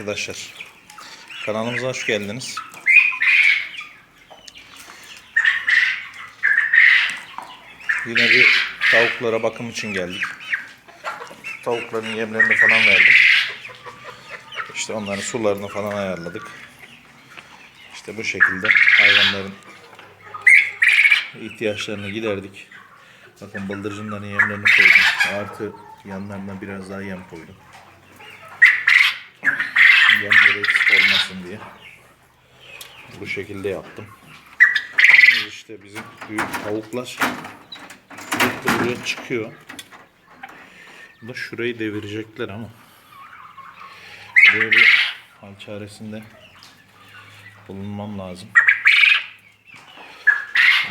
arkadaşlar. Kanalımıza hoş geldiniz. Yine bir tavuklara bakım için geldik. Tavukların yemlerini falan verdim. İşte onların sularını falan ayarladık. İşte bu şekilde hayvanların ihtiyaçlarını giderdik. Bakın bıldırcınların yemlerini koydum. Artı yanlarına biraz daha yem koydum. Yemleri eksik olmasın diye. Bu şekilde yaptım. İşte bizim büyük tavuklar buraya çıkıyor. Da şurayı devirecekler ama. Böyle bir hal çaresinde bulunmam lazım.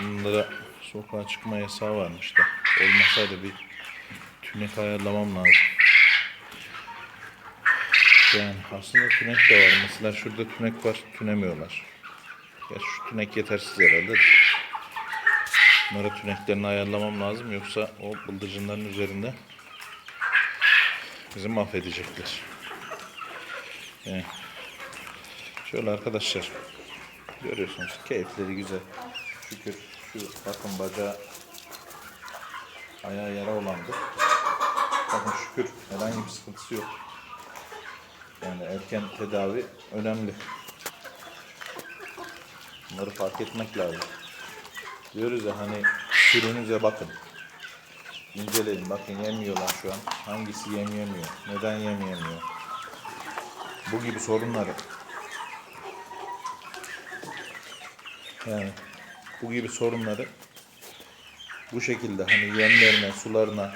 Bunlara sokağa çıkma yasağı varmış da. Olmasaydı bir tünek ayarlamam lazım. Yani aslında tünek de var. Mesela şurada tünek var. Tünemiyorlar. Ya şu tünek yetersiz herhalde. Bunlara tüneklerini ayarlamam lazım. Yoksa o bıldırcınların üzerinde bizi mahvedecekler. Yani şöyle arkadaşlar görüyorsunuz keyifleri güzel. Şükür şu bakın bacağı ayağı yara olandı. Bakın şükür herhangi bir sıkıntısı yok. Yani erken tedavi önemli. Bunları fark etmek lazım. Diyoruz ya hani sürünüze bakın. İnceleyin bakın yemiyorlar şu an. Hangisi yem yemiyor? Neden yem yemiyor? Bu gibi sorunları yani bu gibi sorunları bu şekilde hani yemlerine, sularına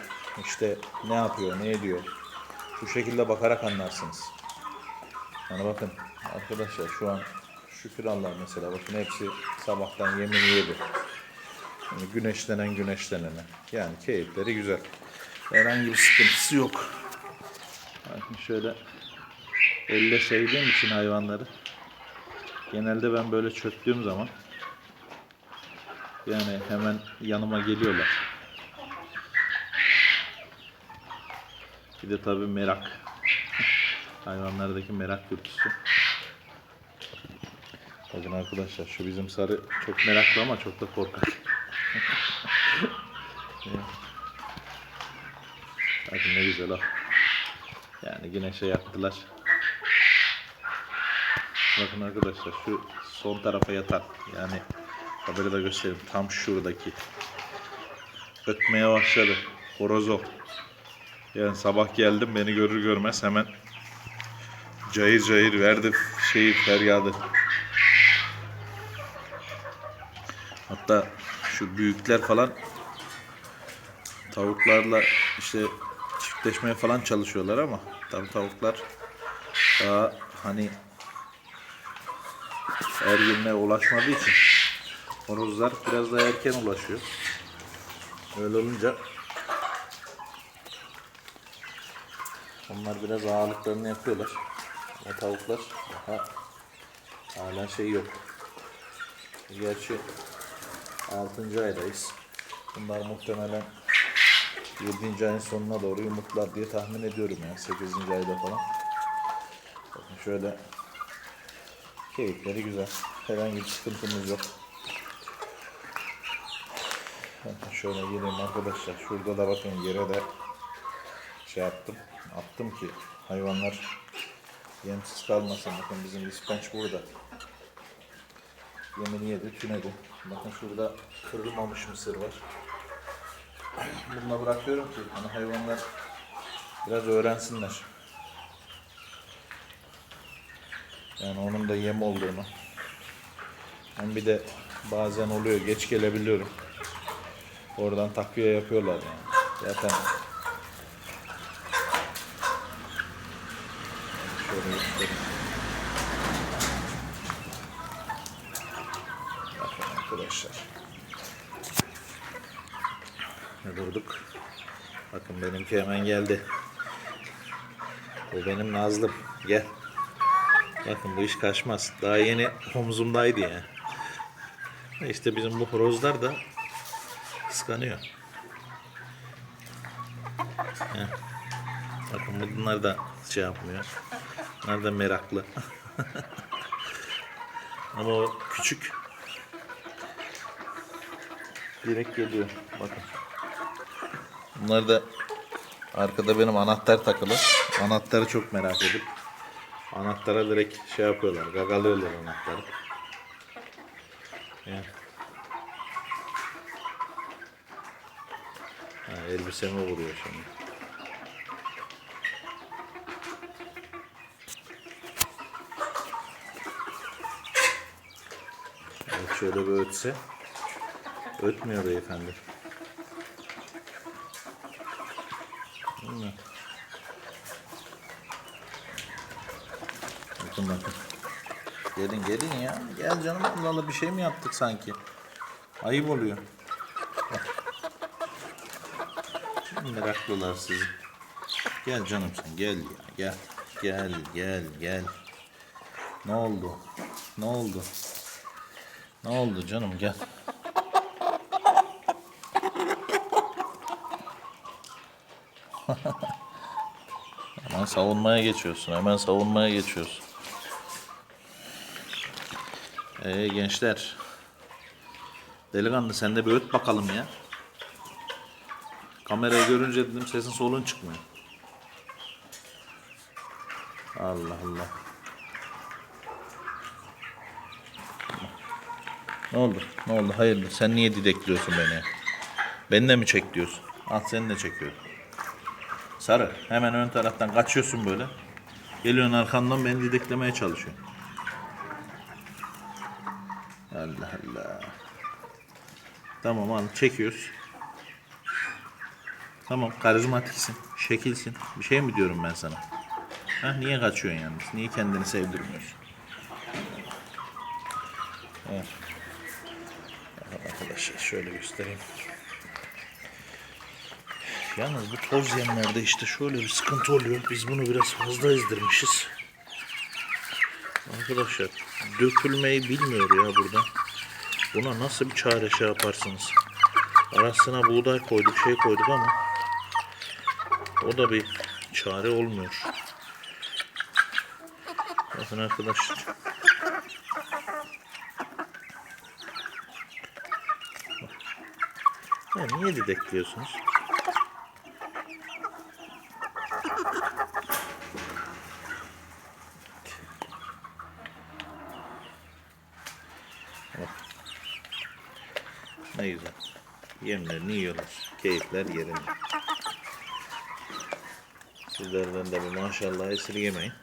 işte ne yapıyor, ne ediyor bu şekilde bakarak anlarsınız. Hani bakın arkadaşlar şu an şükür Allah mesela bakın hepsi sabahtan yemini yedi. Yani güneşlenen güneşlenene. Yani keyifleri güzel. Herhangi bir sıkıntısı yok. Bakın şöyle elle sevdiğim için hayvanları genelde ben böyle çöktüğüm zaman yani hemen yanıma geliyorlar. Bir de tabii merak. Hayvanlardaki merak dürtüsü. Bakın arkadaşlar şu bizim sarı çok meraklı ama çok da korkak. Bakın ne güzel o. Yani güneşe yaktılar. Bakın arkadaşlar şu son tarafa yatan yani kamerada göstereyim tam şuradaki ötmeye başladı. Horoz o. Yani sabah geldim beni görür görmez hemen cayır cayır verdi şeyi feryadı. Hatta şu büyükler falan tavuklarla işte çiftleşmeye falan çalışıyorlar ama tabii tavuklar daha hani ergenliğe ulaşmadığı için horozlar biraz daha erken ulaşıyor. Öyle olunca onlar biraz ağırlıklarını yapıyorlar. Ama tavuklar daha hala şey yok. Gerçi 6. aydayız. Bunlar muhtemelen 7. ayın sonuna doğru yumurtlar diye tahmin ediyorum yani 8. ayda falan. Bakın şöyle keyifleri güzel. Herhangi bir sıkıntımız yok. Bakın şöyle geleyim arkadaşlar. Şurada da bakın yere de şey yaptım. Attım ki hayvanlar yemsiz kalmasın. Bakın bizim ispenç burada. Yemini yedi, tünedi. Bakın şurada kırılmamış mısır var. Bununla bırakıyorum ki hani hayvanlar biraz öğrensinler. Yani onun da yem olduğunu. Hem bir de bazen oluyor geç gelebiliyorum. Oradan takviye yapıyorlar yani. Zaten şöyle göstereyim. Bakın arkadaşlar. Ne durduk. Bakın benimki hemen geldi. Bu benim Nazlım. Gel. Bakın bu iş kaçmaz. Daha yeni omzumdaydı yani. İşte bizim bu horozlar da kıskanıyor. Heh. Bakın bunlar da şey yapmıyor. Bunlar da meraklı. Ama o küçük. Direkt geliyor. Bakın. Bunlar da arkada benim anahtar takılı. Anahtarı çok merak edip anahtara direkt şey yapıyorlar. Gagalıyorlar anahtarı. Yani. Ha, elbiseme vuruyor şimdi. Evet, şöyle bir ötse. Ötmüyor beyefendi. Bakın bakın. Gelin gelin ya. Gel canım Allah Allah bir şey mi yaptık sanki? Ayıp oluyor. Meraklılar sizi. Gel canım sen gel ya gel. Gel gel gel. Ne oldu? Ne oldu? Ne oldu canım gel. hemen savunmaya geçiyorsun. Hemen savunmaya geçiyorsun. Ee gençler. Delikanlı sen de bir öt bakalım ya. Kamerayı görünce dedim sesin solun çıkmıyor. Allah Allah. Ne oldu? Ne oldu? Hayırdır? Sen niye didekliyorsun beni? Beni de mi çek diyorsun? Al seni de çekiyorum. Sarı. Hemen ön taraftan kaçıyorsun böyle. Geliyorsun arkamdan beni dideklemeye çalışıyorsun. Allah Allah. Tamam al çekiyoruz. Tamam karizmatiksin. Şekilsin. Bir şey mi diyorum ben sana? Ha, niye kaçıyorsun yalnız? Niye kendini sevdirmiyorsun? Evet. Arkadaşlar şöyle göstereyim. Yalnız bu toz yemlerde işte şöyle bir sıkıntı oluyor. Biz bunu biraz fazla ezdirmişiz. Arkadaşlar dökülmeyi bilmiyor ya burada. Buna nasıl bir çare şey yaparsınız? Arasına buğday koyduk şey koyduk ama o da bir çare olmuyor. Bakın arkadaşlar. Ya niye didekliyorsunuz? Ne güzel. Yemlerini yiyorlar. Keyifler yerinde. Sizlerden de bir maşallah esirgemeyin.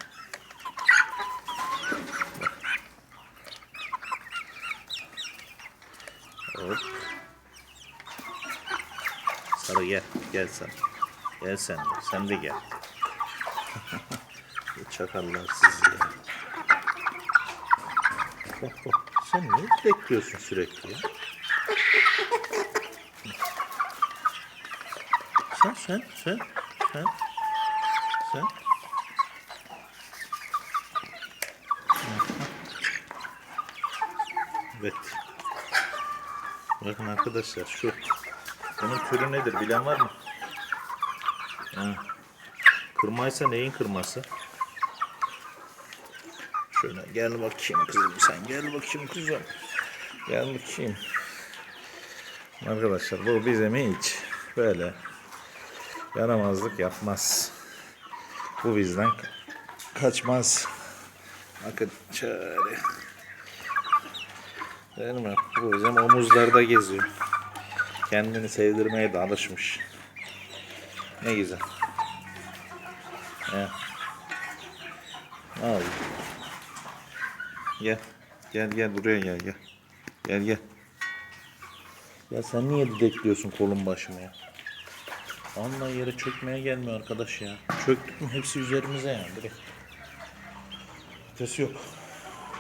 Hop. Sarı gel. Gel sen. Gel sen de. Sen de gel. Çakallar sizi ya. Bak bak. Sen niye bekliyorsun sürekli ya? Sen sen sen sen sen. Evet. Bakın arkadaşlar şu. Bunun türü nedir bilen var mı? Ha. Kırmaysa neyin kırması? Şöyle gel bakayım kızım sen gel bakayım kızım. Gel bakayım. Arkadaşlar bu bizim hiç böyle yaramazlık yapmaz. Bu bizden kaçmaz. Bakın şöyle. Değil mi? Bu bizim omuzlarda geziyor. Kendini sevdirmeye de alışmış. Ne güzel. Ya. Oldu? Gel. Gel gel buraya gel gel. Gel gel. Ya sen niye didekliyorsun kolun başıma ya? Vallahi yere çökmeye gelmiyor arkadaş ya. Çöktük mü hepsi üzerimize yani direkt. Ötesi yok.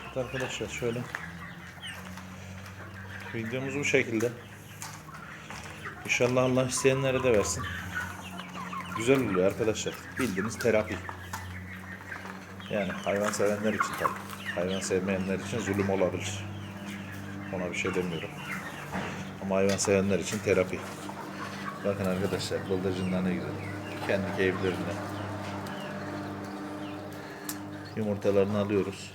Evet arkadaşlar şöyle. Videomuz bu şekilde. İnşallah Allah isteyenlere de versin. Güzel oluyor arkadaşlar. Bildiğiniz terapi. Yani hayvan sevenler için tabii. Hayvan sevmeyenler için zulüm olabilir. Ona bir şey demiyorum. Ama hayvan sevenler için terapi. Bakın arkadaşlar bıldırcınlar ne güzel. Kendi keyiflerinde. yumurtalarını alıyoruz.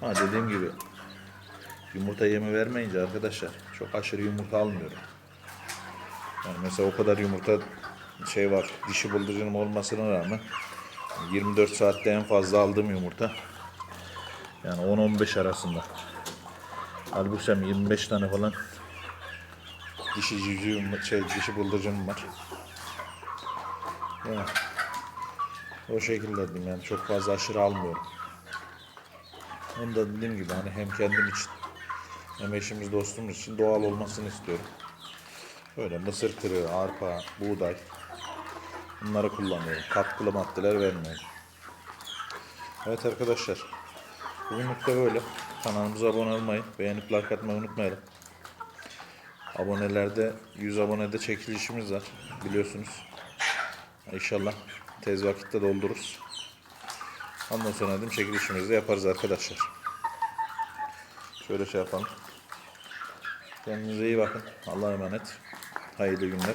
Ha dediğim gibi yumurta yemi vermeyince arkadaşlar çok aşırı yumurta almıyorum. Yani mesela o kadar yumurta şey var dişi bıldırcınım olmasına rağmen 24 saatte en fazla aldığım yumurta yani 10-15 arasında. Halbuki sen 25 tane falan dişi civcivim, şey dişi bıldırcınım var. Yani, o şekilde dedim yani çok fazla aşırı almıyorum. Onu da dediğim gibi hani hem kendim için hem eşimiz dostumuz için doğal olmasını istiyorum. Böyle mısır kırığı, arpa, buğday bunları kullanıyorum. Katkılı maddeler vermiyorum. Evet arkadaşlar. Bugünlük de böyle. Kanalımıza abone olmayı, beğenip like atmayı unutmayalım. Abonelerde 100 abonede çekilişimiz var biliyorsunuz. İnşallah tez vakitte doldururuz. Ondan sonra dedim çekilişimizi de yaparız arkadaşlar. Şöyle şey yapalım. Kendinize iyi bakın. Allah'a emanet. Hayırlı günler.